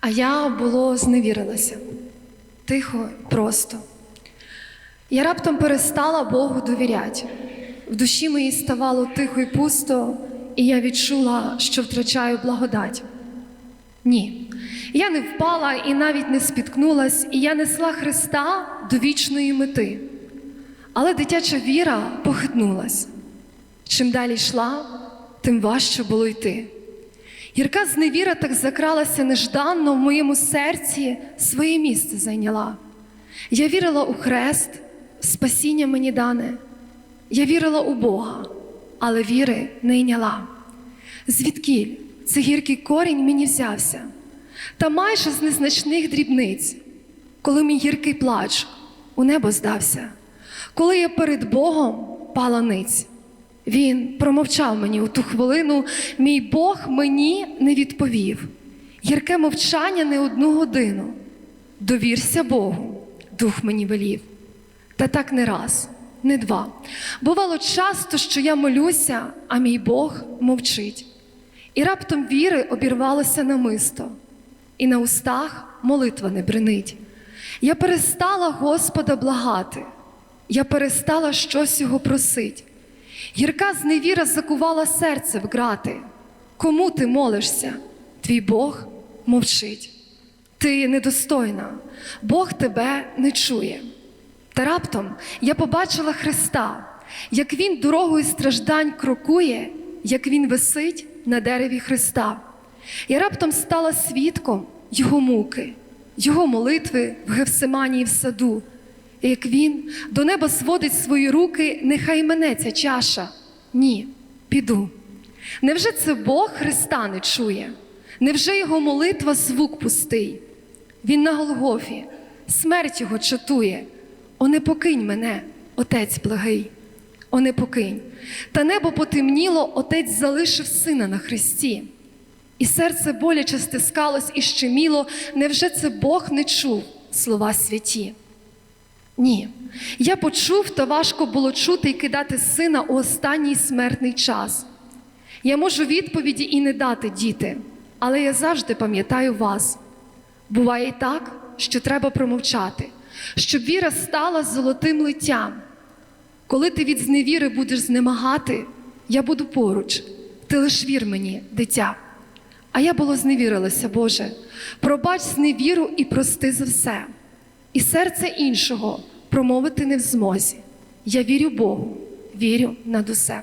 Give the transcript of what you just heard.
А я було зневірилася. Тихо, просто. Я раптом перестала Богу довіряти. В душі моїй ставало тихо і пусто, і я відчула, що втрачаю благодать. Ні, я не впала і навіть не спіткнулась, і я несла Христа до вічної мети. Але дитяча віра похитнулась. Чим далі йшла, тим важче було йти. Гірка зневіра так закралася нежданно в моєму серці, своє місце зайняла. Я вірила у хрест, спасіння мені дане. Я вірила у Бога, але віри не йняла. Звідкіль цей гіркий корінь мені взявся, та майже з незначних дрібниць, коли мій гіркий плач у небо здався, коли я перед Богом пала ниць. Він промовчав мені у ту хвилину, мій Бог мені не відповів. Гірке мовчання не одну годину. Довірся Богу, дух мені велів. Та так не раз, не два. Бувало часто, що я молюся, а мій Бог мовчить. І раптом віри обірвалося намисто, і на устах молитва не бренить. Я перестала Господа благати, я перестала щось його просить. Гірка зневіра закувала серце в грати. Кому ти молишся? Твій Бог мовчить. Ти недостойна, Бог тебе не чує. Та раптом я побачила Христа, як Він дорогою страждань крокує, як Він висить на дереві Христа. Я раптом стала свідком Його муки, Його молитви в Гевсиманії в саду. Як він до неба сводить свої руки, нехай мене ця чаша. Ні, піду. Невже це Бог Христа не чує? Невже його молитва звук пустий? Він на Голгофі, смерть його чатує. О, не покинь мене, отець благий, о, не покинь. Та небо потемніло, отець залишив сина на хресті. І серце боляче стискалось і щеміло, невже це Бог не чув слова святі? Ні, я почув, та важко було чути і кидати сина у останній смертний час. Я можу відповіді і не дати, діти, але я завжди пам'ятаю вас. Буває й так, що треба промовчати, щоб віра стала золотим литтям. Коли ти від зневіри будеш знемагати, я буду поруч, ти лиш вір мені, дитя. А я було зневірилася, Боже, пробач зневіру і прости за все. І серце іншого промовити не в змозі. Я вірю Богу, вірю над усе.